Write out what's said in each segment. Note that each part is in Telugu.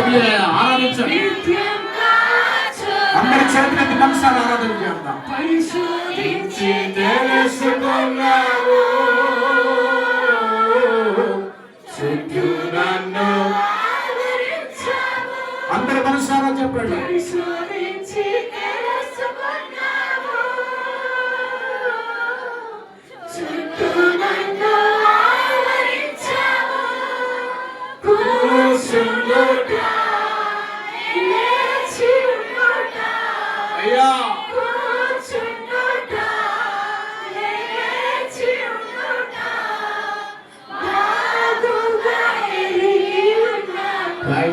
ఆరాధించండి అందరి చేతులకి నమస్కారం ఆరాధన చేద్దాం. తెలుసుకున్నా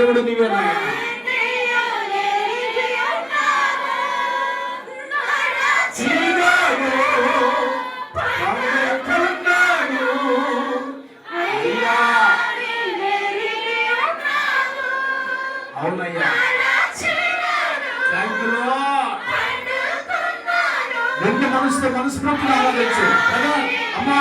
దేవుడు నీవే అవునయ్యా. రెండు మనసుతో మనస్ఫూర్తిని ఆరాధించు. అమ్మా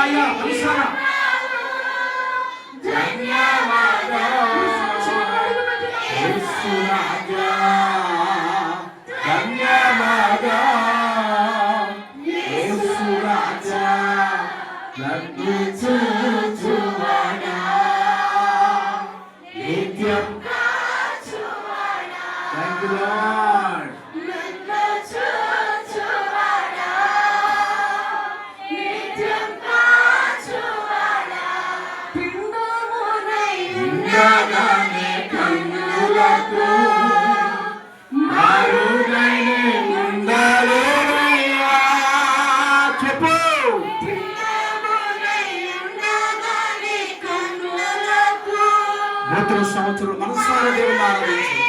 祝大哥 నూతన సంవత్సరం మనసారా దేవుని ఆరాధించు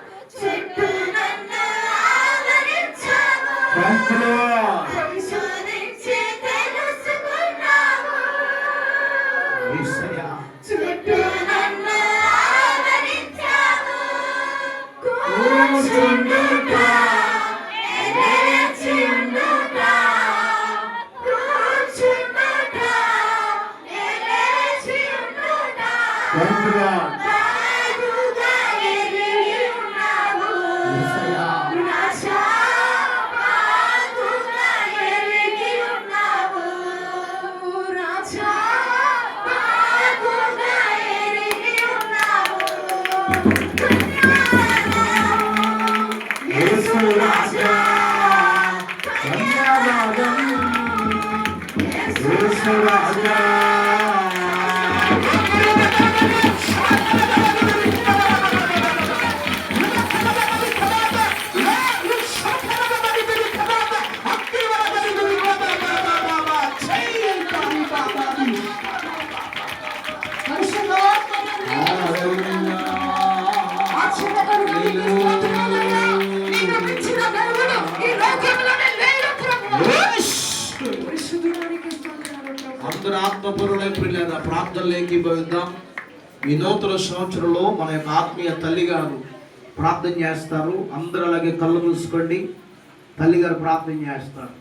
Thank you, Lord. ఆత్మపరులై ప్రియులైన ప్రార్థనలు ఏకీభవిద్దాం ఈ నూతన సంవత్సరంలో మన యొక్క ఆత్మీయ తల్లిగారు ప్రార్థన చేస్తారు. అందరూ అలాగే కళ్ళు మూసుకోండి. తల్లి గారు ప్రార్థన చేస్తారు.